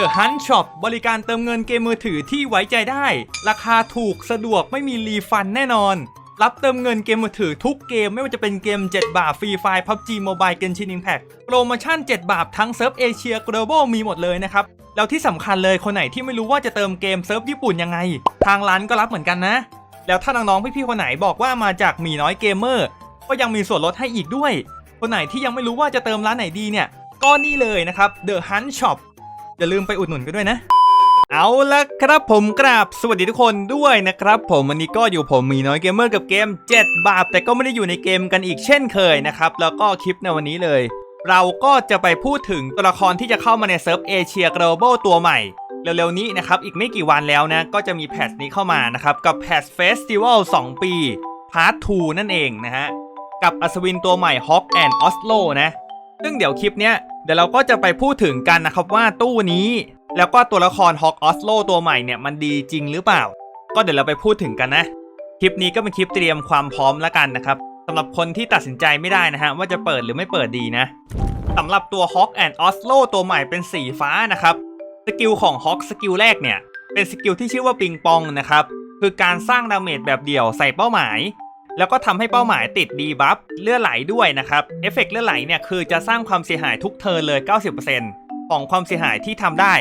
The Hunt Shop บริการเติมเงินเกมมือถือที่ไว้ใจได้ ราคาถูกสะดวกไม่มีรีฟันแน่นอน รับเติมเงินเกมมือถือทุกเกมไม่ว่าจะเป็นเกม 7 บาทฟรีไฟล์ PUBG Mobile Genshin Impact โปรโมชั่น 7 บาททั้งเซิร์ฟเอเชีย Global มีหมดเลยนะครับ แล้วที่สำคัญเลยคนไหนที่ไม่รู้ว่าจะเติมเกมเซิร์ฟญี่ปุ่นยังไง ทางร้านก็รับเหมือนกันนะ แล้วถ้าน้องๆพี่ๆคนไหนบอกว่ามาจากมีน้อยเกมเมอร์ก็ยังมีส่วนลดให้อีกด้วย คนไหนที่ยังไม่รู้ว่าจะเติมร้านไหนดีเนี่ยก็นี่เลยนะครับ The Hunt Shop อย่าลืมไปอุดหนุนกันด้วยนะ เอาละครับผมกราบสวัสดีทุกคนด้วยนะครับผมวันนี้ก็อยู่ผมมีน้อยเกมเมอร์กับเกม 7 บาท แต่ก็ไม่ได้อยู่ในเกมกันอีกเช่นเคยนะครับ แล้วก็คลิปในวันนี้เลย เราก็จะไปพูดถึงตัวละครที่จะเข้ามาในเซิร์ฟเอเชีย Global ตัวใหม่เร็วๆนี้นะครับอีกไม่กี่วันแล้วนะก็จะมีแพทนี้เข้ามานะครับกับแพทเฟสติวัล2ปีพาร์ท2นั่นเองนะฮะกับอัศวินตัวใหม่ Hawk and Oslo นะซึ่งเดี๋ยวคลิปเนี้ย เดี๋ยวเราก็จะไปพูดถึงกันนะครับว่าตู้นี้ แล้วก็ตัวละคร Hawk Oslo ตัวใหม่เนี่ยมันดีจริงหรือเปล่า ก็เดี๋ยวเราไปพูดถึงกันนะ คลิปนี้ก็เป็นคลิปเตรียมความพร้อมแล้วกันนะครับสำหรับคนที่ตัดสินใจไม่ได้นะฮะว่าจะเปิดหรือไม่เปิดดีนะสำหรับตัว Hawk and Oslo ตัวใหม่เป็นสีฟ้านะครับ สกิลของ Hawk สกิลแรกเนี่ย เป็นสกิลที่ชื่อว่าปิงปองนะครับ คือการสร้างดาเมจแบบเดี่ยวใส่เป้าหมาย แล้วก็ทำให้เป้าหมายติดดีบัฟเลื่อไหลด้วยนะครับเอฟเฟกต์เลื่อไหลเนี่ยคือจะสร้างความเสียหายทุกเทิร์นเลย 90%ของความเสียหายที่ทำได้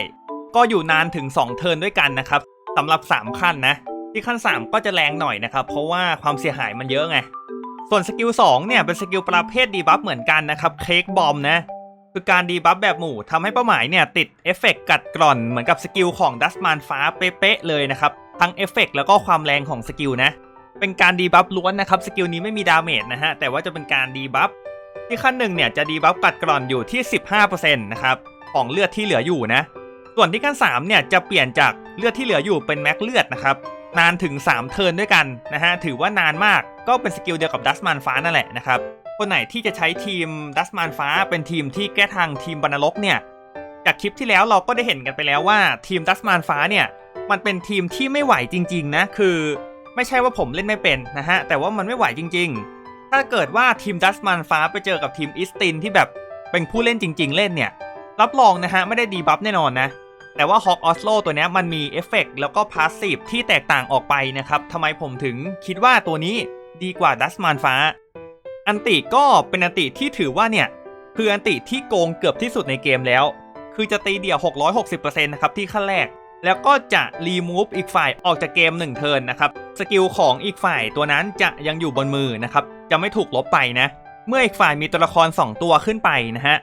ก็อยู่นานถึง 2 เทิร์นด้วยกันนะครับสำหรับ 3 ขั้นนะ ที่ขั้น 3 ก็จะแรงหน่อยนะครับ เพราะว่าความเสียหายมันเยอะไงส่วนสกิล2เนี่ยเป็นสกิลประเภทดีบัฟเหมือนกันนะครับเค้กบอมนะคือการดีบัฟแบบหมู่ทำให้เป้าหมายเนี่ยติดเอฟเฟกต์กัดกร่อนเหมือนกับสกิลของดัสมานฟ้าเป๊ะเลยนะครับทั้งเอฟเฟกต์แล้วก็ความแรงของสกิลนะ เป็นการดีบัฟล้วนนะครับ สกิลนี้ไม่มีดาเมจนะฮะ แต่ว่าจะเป็นการดีบัฟที่ขั้นหนึ่งเนี่ยจะดีบัฟกัดกร่อนอยู่ที่ 15%นะครับของเลือดที่เหลืออยู่นะ ส่วนที่ขั้น3เนี่ยจะเปลี่ยนจากเลือดที่เหลืออยู่เป็นแม็กเลือดนะครับ นานถึง 3 เทิร์นด้วยกันนะฮะ ถือว่านานมาก ก็เป็นสกิลเดียวกับดัสมานฟ้านั่นแหละนะครับ คนไหนที่จะใช้ทีมดัสมานฟ้าเป็นทีมที่แก้ทางทีมบรรณรกเนี่ย จากคลิปที่แล้วเราก็ได้เห็นกันไปแล้วว่าทีมดัสมานฟ้าเนี่ย มันเป็นทีมที่ไม่ไหวจริง ๆ นะ คือ ไม่ใช่ว่าผมเล่นไม่เป็นนะฮะ แต่ว่ามันไม่ไหวจริง ๆ ถ้าเกิดว่าทีมดัสมานฟ้าไปเจอกับทีมอิสตินที่แบบเป็นผู้เล่นจริง ๆ เล่นเนี่ย รับรองนะฮะ ไม่ได้ดีบัฟแน่นอนนะ แต่ว่า Hawk Oslo ตัวนี้มันมีเอฟเฟกต์แล้วก็พาสซีฟที่แตกต่างออกไปนะครับทำไมผมถึงคิดว่าตัวนี้ดีกว่าดัสมานฟ้า อันติก็เป็นอันติที่ถือว่าเนี่ยคืออันติที่โกงเกือบที่สุดในเกมแล้ว คือจะตีเดี่ยว 660%นะครับที่ขั้นแรก แล้วก็จะรีมูฟอีกฝ่ายออกจากเกม1เทิร์นนะครับสกิลของอีกฝ่ายตัวนั้นจะยังอยู่บนมือนะครับจะไม่ถูกลบไปนะ เมื่ออีกฝ่ายมีตัวละคร 2 ตัวขึ้นไปนะฮะ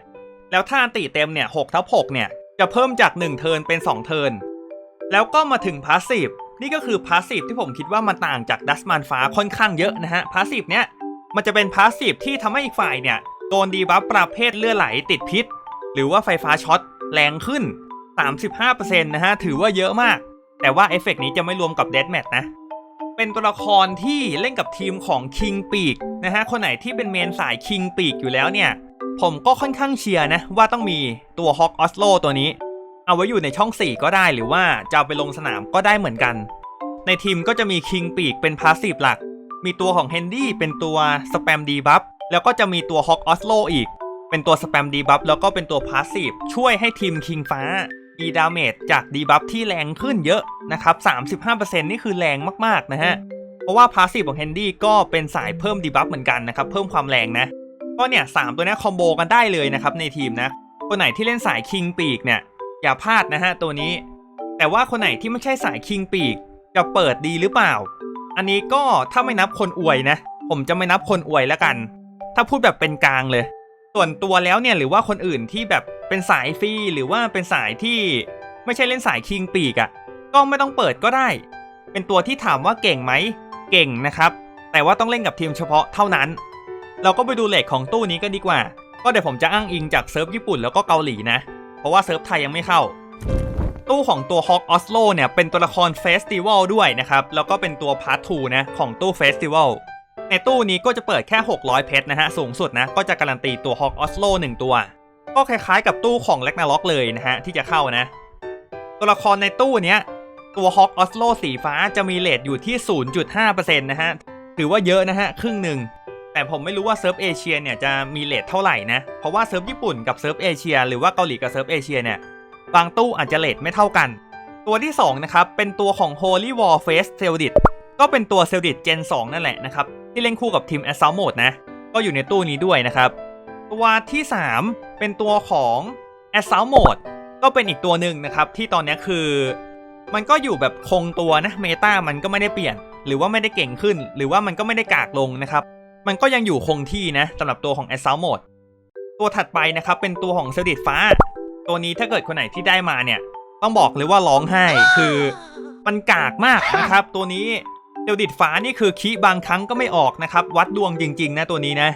แล้วถ้าอันติเต็มเนี่ย6ทับ6เนี่ยจะเพิ่มจาก 1 เทิร์นเป็น 2 เทิร์นแล้วก็มาถึงพาสซีฟนี่ก็คือพาสซีฟที่ผมคิดว่ามันต่างจากดัสมันฟ้าค่อนข้างเยอะนะฮะพาสซีฟเนี้ยมันจะเป็นพาสซีฟที่ทำให้อีกฝ่ายเนี่ยโดนดีบัฟประเภทเลือดไหลติดพิษ หรือว่าไฟฟ้าช็อตแรงขึ้น 35%นะฮะ ถือว่าเยอะมาก แต่ว่าเอฟเฟกต์นี้จะไม่รวมกับเด a แมทนะ เป็นตัวละครที่เล่นกับทีมของ King ปีกนะฮะ คนไหนที่เป็นเมนสาย King ปีกอยู่แล้วเนี่ย ผมก็ค่อนข้างเชียร์นะ ว่าต้องมีตัว Hawk Oslo ตัวนี้ เอาไว้อยู่ในช่อง 4 ก็ได้หรือว่าจะเอาไปลงสนามก็ได้เหมือนกัน ในทีมก็จะมีคิงปีกเป็นพาสซีฟหลัก มีตัวของเฮนดี้เป็นตัวสแปมดีบัฟแล้วก็จะมีตัวฮอกออสโลอีกเป็นตัวสแปมดีบัฟแล้วก็เป็นตัวพาสซีฟช่วยให้ทีมคิงฟ้า มีดาเมจจากดีบัฟที่แรงขึ้นเยอะนะครับ35%นี่คือแรงมากๆนะฮะ เพราะว่าพาสซีฟของเฮนดี้ก็เป็นสายเพิ่มดีบัฟเหมือนกันนะครับ เพิ่มความแรงนะ ก็เนี่ยสามตัวนี้คอมโบกันได้เลยนะครับในทีมนะ คนไหนที่เล่นสายคิงปีกเนี่ยอย่าพลาดนะฮะตัวนี้ แต่ว่าคนไหนที่ไม่ใช่สายคิงปีกจะเปิดดีหรือเปล่า อันนี้ก็ถ้าไม่นับคนอวยนะ ผมจะไม่นับคนอวยแล้วกัน ถ้าพูดแบบเป็นกลางเลย ส่วนตัวแล้วเนี่ยหรือว่าคนอื่นที่แบบ เป็นสายฟรีหรือว่าเป็นสายที่ไม่ใช่เล่นสายคิงปีกอะ่ะก็ไม่ต้องเปิดก็ได้ เป็นตัวที่ถามว่าเก่งไหมเก่งนะครับ แต่ว่าต้องเล่นกับทีมเฉพาะเท่านั้น เราก็ไปดูเลทของตู้นี้ก็ดีกว่า ก็เดี๋ยวผมจะอ้างอิงจากเซิร์ฟญี่ปุ่นแล้วก็เกาหลีนะ เพราะว่าเซิร์ฟไทยยังไม่เข้า ตู้ของตัว Hawk Oslo เนี่ยเป็นตัวละครเฟสติวัลด้วยนะครับ แล้วก็เป็นตัวพาร์ท2นะของตู้เฟสติวัลในตู้นี้ก็จะเปิดแค่ 600 เพชรนะฮะ สูงสุดนะ ก็จะการันตีตัว Hawk Oslo 1ตัว ก็คล้ายๆกับตู้ของ r a g n a r o k เลยนะฮะ ที่จะเข้านะ ตัวละครในตู้เนี้ย ตัว Hawk Oslo สีฟ้าจะมีเลทอยู่ที่ 0.5%นะฮะ ถือว่าเยอะนะฮะ ครึ่งหนึ่ง แต่ผมไม่รู้ว่าเซิร์ฟเอเชียเนี่ยจะมีเลทเท่าไหร่นะ เพราะว่าเซิร์ฟญี่ปุ่นกับเซิร์ฟเอเชียหรือว่าเกาหลีกับเซิร์ฟเอเชียเนี่ยบางตู้อาจจะเลทไม่เท่ากัน ตัวที่ 2 นะครับ เป็นตัวของ Holy War Face c e l d i t ก็เป็นตัว c e l d i t Gen 2 นั่นแหละนะครับ ที่เล่นคู่กับทีม Assault Mode นะ ก็อยู่ในตู้นี้ด้วยนะครับ ตัวที่ 3 เป็นตัวของ Assault Mode ก็เป็นอีกตัวหนึ่งนะครับ ที่ตอนนี้คือ มันก็อยู่แบบคงตัวนะเมตามันก็ไม่ได้เปลี่ยน หรือว่าไม่ได้เก่งขึ้น หรือว่ามันก็ไม่ได้กากลงนะครับ มันก็ยังอยู่คงที่นะสำหรับตัวของ Assault Mode ตัวถัดไปนะครับ เป็นตัวของเซลดิตฟ้า ตัวนี้ถ้าเกิดคนไหนที่ได้มาเนี่ย ต้องบอกเลยว่าร้องไห้คือมันกากมากนะครับ ตัวนี้เซลดิตฟ้านี่คือคีบางครั้งก็ไม่ออกนะครับ วัดดวงจริง ๆ นะตัวนี้นะ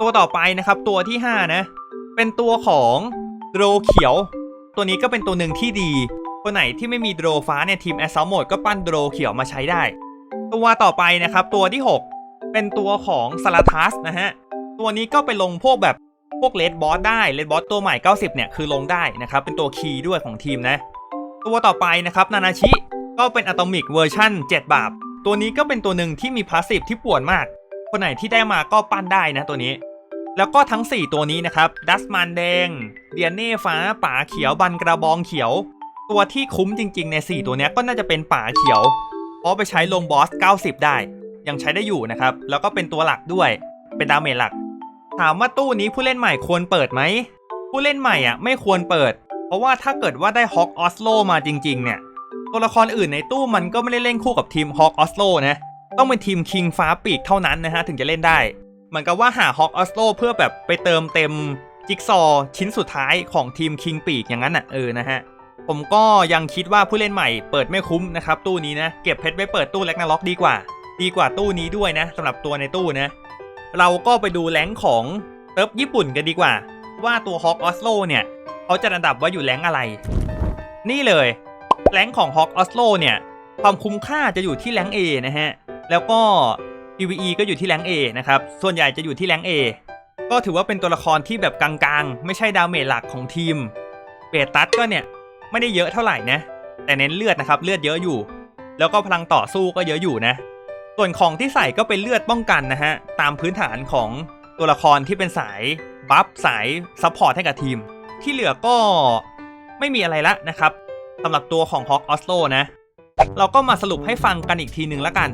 ตัวต่อไปนะครับตัวที่ 5 นะ เป็นตัวของโดรเขียว ตัวนี้ก็เป็นตัวหนึ่งที่ดีคนไหนที่ไม่มีโดรฟ้าเนี่ยทีมแอสซัลโหมดก็ปั้นโดรเขียวมาใช้ได้ ตัวต่อไปนะครับตัวที่ 6 เป็นตัวของซาลาทัสนะฮะ ตัวนี้ก็ไปลงพวกแบบพวกเลดบอสได้เลดบอสตัวใหม่ 90 เนี่ยคือลงได้นะครับเป็นตัวคีย์ด้วยของทีมนะ ตัวต่อไปนะครับนานาชิก็เป็นอะตอมิกเวอร์ชั่น 7 บาทตัวนี้ก็เป็นตัวหนึ่งที่มีพาสซีฟที่ป่วนมาก คนไหนที่ได้มาก็ปั้นได้นะตัวนี้ แล้วก็ทั้ง 4 ตัวนี้นะครับ ดัสมันแดง เดียเน่ฟ้า ป่าเขียว บันกระบองเขียว ตัวที่คุ้มจริงๆ ใน 4 ตัวนี้ก็น่าจะเป็นป่าเขียว เพราะไปใช้ลงบอส 90 ได้ ยังใช้ได้อยู่นะครับ แล้วก็เป็นตัวหลักด้วย เป็นดาเมจหลัก ถามว่าตู้นี้ผู้เล่นใหม่ควรเปิดไหม ผู้เล่นใหม่อะไม่ควรเปิด เพราะว่าถ้าเกิดว่าได้ฮอกออสโลมาจริงๆ เนี่ย ตัวละครอื่นในตู้มันก็ไม่ได้เล่นคู่กับทีมฮอกออสโลนะ ต้องเป็นทีมคิงฟ้าปีกเท่านั้นนะฮะถึงจะเล่นได้ เหมือนกับว่าหาฮอกออสโลเพื่อแบบไปเติมเต็มจิ๊กซอชิ้นสุดท้ายของทีมคิงปีกอย่างนั้นอะเออนะฮะผมก็ยังคิดว่าผู้เล่นใหม่เปิดไม่คุ้มนะครับตู้นี้นะเก็บเพชรไว้เปิดตู้แล็กนาล็อกดีกว่า ดีกว่าตู้นี้ด้วยนะสำหรับตัวในตู้นะ เราก็ไปดูแรงของเติร์ฟญี่ปุ่นกันดีกว่า ว่าตัวฮอกออสโลเนี่ยเขาจะระดับว่าอยู่แรงอะไร นี่เลยแรงของฮอกออสโลเนี่ยความคุ้มค่าจะอยู่ที่แรงค์ A นะฮะแล้วก็ PVE ก็อยู่ที่แรง A นะครับ ส่วนใหญ่จะอยู่ที่แรง A ก็ถือว่าเป็นตัวละครที่แบบกลางๆ ไม่ใช่ดาเมจหลักของทีม เบตัสก็เนี่ย ไม่ได้เยอะเท่าไหร่นะ แต่เน้นเลือดนะครับ เลือดเยอะอยู่ แล้วก็พลังต่อสู้ก็เยอะอยู่นะ ส่วนของที่ใส่ก็เป็นเลือดป้องกันนะฮะ ตามพื้นฐานของตัวละครที่เป็นสายบัฟสายซัพพอร์ตให้กับทีม ที่เหลือก็ไม่มีอะไรละนะครับสำหรับตัวของฮอกออสโลนะ เราก็มาสรุปให้ฟังกันอีกทีหนึ่งละกัน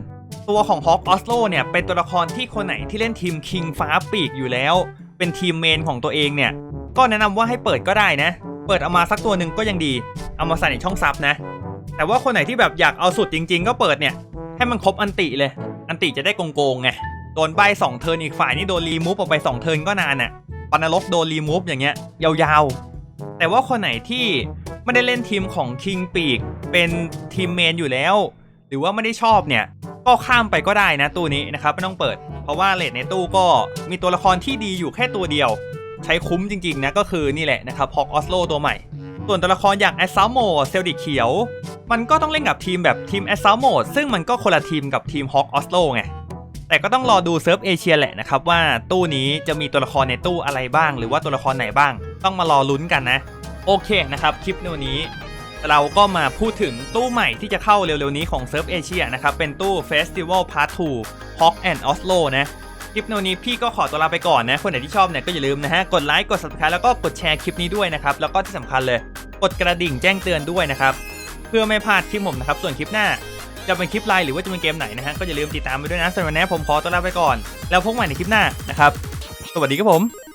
ตัวของฮอกออสโลเนี่ยเป็นตัวละครที่คนไหนที่เล่นทีมคิงฟ้าปีกอยู่แล้ว เป็นทีมเมนของตัวเองเนี่ย ก็แนะนำว่าให้เปิดก็ได้นะ เปิดเอามาสักตัวหนึ่งก็ยังดี เอามาใส่ในช่องซับนะ แต่ว่าคนไหนที่แบบอยากเอาสุดจริง ๆ ก็เปิดเนี่ย ให้มันครบอันติเลย อันติจะได้โกงๆไง โดนใบสองเทิร์นอีกฝ่ายนี่โดนรีมูฟออกไปสองเทิร์นก็นานอะปานรกโดนรีมูฟอย่างเงี้ยยาวๆ แต่ว่าคนไหนที่ไม่ได้เล่นทีมของคิงปีกเป็นทีมเมนอยู่แล้ว หรือว่าไม่ได้ชอบเนี่ย ก็ข้ามไปก็ได้นะตู้นี้นะครับไม่ต้องเปิด เพราะว่าเลทในตู้ก็มีตัวละครที่ดีอยู่แค่ตัวเดียว ใช้คุ้มจริงๆนะก็คือนี่แหละนะครับฮอกออสโลตัวใหม่ ส่วนตัวละครอย่างแอสซ l โมเซลดิเขียว มันก็ต้องเล่นกับทีมแบบทีมแอสซ l โมซึ่งมันก็คนละทีมกับทีมฮอกออสโลไงแต่ก็ต้องรอดูเซิร์ฟเอเชียแหละนะครับว่าตู้นี้จะมีตัวละครในตู้อะไรบ้าง หรือว่าตัวละครไหนบ้าง ต้องมารอลุ้นกันนะ โอเคนะครับคลิปนี้ เราก็มาพูดถึงตู้ใหม่ที่จะเข้าเร็วๆนี้ของเซิร์ฟเอเชียนะครับ เป็นตู้ Festival Part 2 Hawk and Oslo นะคลิปนี้พี่ก็ขอตัวลาไปก่อนนะ คนไหนที่ชอบเนี่ยก็อย่าลืมนะฮะ กดไลค์กด subscribe แล้วก็กดแชร์คลิปนี้ด้วยนะครับ แล้วก็ที่สำคัญเลย กดกระดิ่งแจ้งเตือนด้วยนะครับ เพื่อไม่พลาดคลิปผมนะครับ ส่วนคลิปหน้าจะเป็นคลิปไลน์หรือว่าจะเป็นเกมไหนนะฮะ ก็อย่าลืมติดตามไปด้วยนะสำหรับวันนี้ผมขอตัวลาไปก่อน แล้วพบใหม่ในคลิปหน้านะครับ สวัสดีครับผม